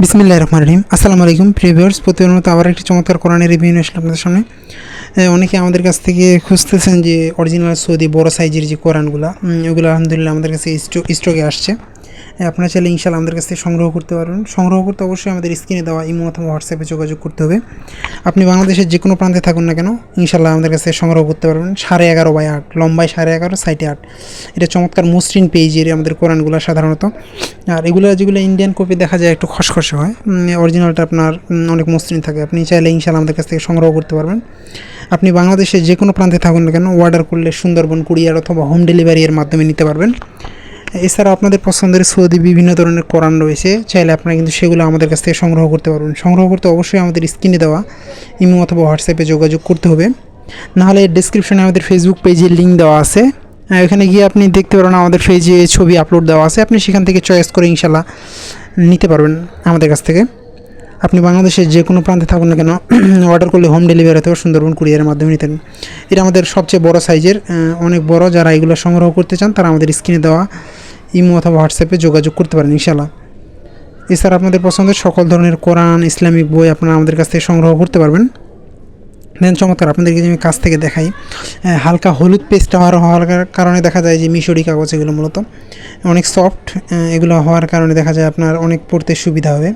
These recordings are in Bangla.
বিসমিল্লাহ রহমান রহিম। আসসালামু আলাইকুম প্রিভিয়ার্স প্রতিবার মতো আবার একটি চমৎকার কোরআনের রিভিউ নিয়ে আসলাম আপনাদের সামনে। অনেকে আমাদের কাছ থেকে খুঁজতেছেন যে অরিজিনাল সৌদি বড় সাইজের যে কোরআনগুলো ওগুলো আলহামদুলিল্লাহ আমাদের কাছে স্টক আসছে। আপনারা চাইলে ইনশাল্লাহ আমাদের কাছ থেকে সংগ্রহ করতে পারবেন। সংগ্রহ করতে অবশ্যই আমাদের স্ক্রিনে দেওয়া ইমো অথবা হোয়াটসঅ্যাপে যোগাযোগ করতে হবে। আপনি বাংলাদেশের যে কোনো প্রান্তে থাকুন না কেন ইনশাল্লাহ আমাদের কাছ থেকে সংগ্রহ করতে পারবেন। সাড়ে এগারো বাই আট, লম্বায় সাড়ে এগারো, সাইটে আট। এটা চমৎকার মসৃণ পেজের আমাদের কোরআনগুলো সাধারণত। আর এগুলো যেগুলো ইন্ডিয়ান কপি দেখা যায় একটু খসখসে হয় অরিজিনালটা আপনার অনেক মসৃণ থাকে। আপনি চাইলে ইনশাল্লাহ আমাদের কাছ থেকে সংগ্রহ করতে পারবেন। আপনি বাংলাদেশের যে কোনো প্রান্তে থাকুন না কেন অর্ডার করলে সুন্দরবন কুরিয়ার অথবা হোম ডেলিভারি এর মাধ্যমে নিতে পারবেন। এছাড়া আপনাদের পছন্দের সৌদি বিভিন্ন ধরনের কোরআন রয়েছে, চাইলে আপনারা কিন্তু সেগুলো আমাদের কাছ থেকে সংগ্রহ করতে পারবেন। সংগ্রহ করতে অবশ্যই আমাদের স্ক্রিনে দেওয়া ইমো অথবা হোয়াটসঅ্যাপে যোগাযোগ করতে হবে। নাহলে ডিসক্রিপশনে আমাদের ফেসবুক পেজের লিঙ্ক দেওয়া আছে। ওখানে গিয়ে আপনি দেখতে পারবেন আমাদের পেজে ছবি আপলোড দেওয়া আছে। আপনি সেখান থেকে চয়েস করে ইনশাল্লাহ নিতে পারবেন আমাদের কাছ থেকে। আপনি বাংলাদেশের যে কোনো প্রান্তে থাকুন না কেন অর্ডার করলে হোম ডেলিভারি অথবা সুন্দরবন কুরিয়ারের মাধ্যমে নিতেন। এটা আমাদের সবচেয়ে বড় সাইজের অনেক বড় যারা এগুলো সংগ্রহ করতে চান, তারা আমাদের স্ক্রিনে দেওয়া ইমো অথবা হোয়াটসঅ্যাপে যোগাযোগ করতে পারেন ইনশাল্লাহ এছাড়া আপনাদের পছন্দের সকল ধরনের কোরআন, ইসলামিক বই আপনারা আমাদের কাছ থেকে সংগ্রহ করতে পারবেন। দেন চমৎকার, আপনাদেরকে আমি কাছ থেকে দেখাই হালকা হলুদ পেস্ট হওয়ার হওয়ার কারণে দেখা যায় যে মিশরি কাগজ এগুলো মূলত অনেক সফট এগুলো হওয়ার কারণে দেখা যায় আপনার অনেক পড়তে সুবিধা হবে,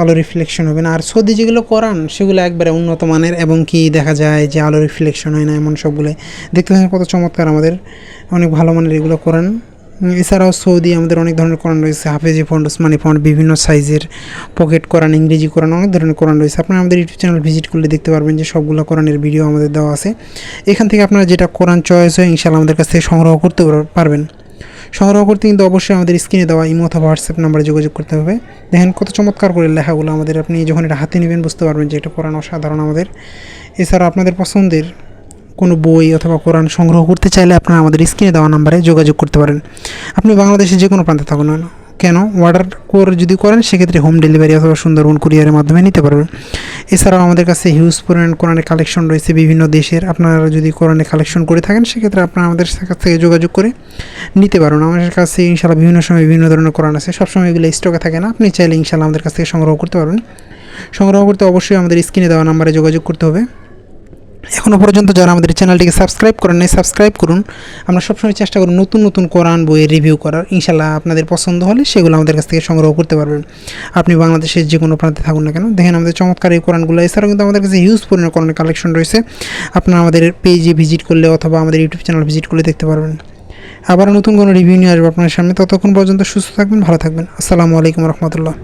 আলো রিফ্লেকশন হবে। না, আর সৌদি যেগুলো করান সেগুলো একবারে উন্নত মানের এবং কি দেখা যায় যে আলো রিফ্লেকশন হয় না, এমন সবগুলো দেখতে কত চমৎকার আমাদের, অনেক ভালো মানের এগুলো করান এছাড়াও সৌদি, আমাদের অনেক ধরনের কোরআন রয়েছে, হাফেজি ফন্ড, ওসমানি ফন্ড, বিভিন্ন সাইজের পকেট কোরআন, ইংরেজি কোরআন, অনেক ধরনের কোরআন রয়েছে। আপনারা আমাদের ইউটিউব চ্যানেল ভিজিট করলে দেখতে পারবেন যে সবগুলো কোরআনের ভিডিও আমাদের দেওয়া আছে। এখান থেকে আপনারা যেটা কোরআন চয়েস হয় ইনশাল্লাহ আমাদের কাছ থেকে সংগ্রহ করতে পার- পারবেন। সংগ্রহ করতে কিন্তু অবশ্যই আমাদের স্ক্রিনে দেওয়া ইমো অথবা হোয়াটসঅ্যাপ নাম্বারে যোগাযোগ করতে হবে। দেখেন কত চমৎকার করে লেখাগুলো আমাদের, আপনি যখন এটা হাতে নেবেন বুঝতে পারবেন যে এটা কোরআন অসাধারণ আমাদের। এছাড়া আপনাদের পছন্দের কোনো বই অথবা কোরআন সংগ্রহ করতে চাইলে আপনারা আমাদের স্ক্রিনে দেওয়া নাম্বারে যোগাযোগ করতে পারেন। আপনি বাংলাদেশের যে কোনো প্রান্তে থাকুন না কেন অর্ডার করে যদি করেন, সেক্ষেত্রে হোম ডেলিভারি অথবা সুন্দরবন কুরিয়ারের মাধ্যমে নিতে পারবেন। এছাড়াও আমাদের কাছে হিউজ পরিমাণ কোরআনের কালেকশন রয়েছে বিভিন্ন দেশের। আপনারা যদি কোরআনের কালেকশন করে থাকেন, সেক্ষেত্রে আপনারা আমাদের কাছ থেকে যোগাযোগ করে নিতে পারবেন। আমাদের কাছে ইনশাল্লাহ বিভিন্ন সময় বিভিন্ন ধরনের কোরআন আছে। সবসময় এগুলো স্টকে থাকে না। আপনি চাইলে ইনশাল্লাহ আমাদের কাছ থেকে সংগ্রহ করতে পারবেন। সংগ্রহ করতে অবশ্যই আমাদের স্ক্রিনে দেওয়া নাম্বারে যোগাযোগ করতে হবে। এখনও পর্যন্ত যারা আমাদের চ্যানেলটিকে সাবস্ক্রাইব করেন নাই, সাবস্ক্রাইব করুন। আমরা সবসময় চেষ্টা করুন নতুন নতুন কোরআন বইয়ের রিভিউ করার। ইনশাল্লাহ আপনাদের পছন্দ হলে সেগুলো আমাদের কাছ থেকে সংগ্রহ করতে পারবেন। আপনি বাংলাদেশের যে কোনো প্রান্তে থাকুন না কেন। দেখেন আমাদের চমৎকার এই কোরআনগুলো, এছাড়াও কিন্তু আমাদের কাছে হিউজ পরিমাণ কোরআনের কালেকশন রয়েছে। আপনারা আমাদের পেজে ভিজিট করলে অথবা আমাদের ইউটিউব চ্যানেল ভিজিট করলে দেখতে পারবেন। আবার নতুন কোনো রিভিউ নিয়ে আসব আপনার সামনে। ততক্ষণ পর্যন্ত সুস্থ থাকবেন, ভালো থাকবেন। আসসালামু আলাইকুম রহমতুল্লাহ।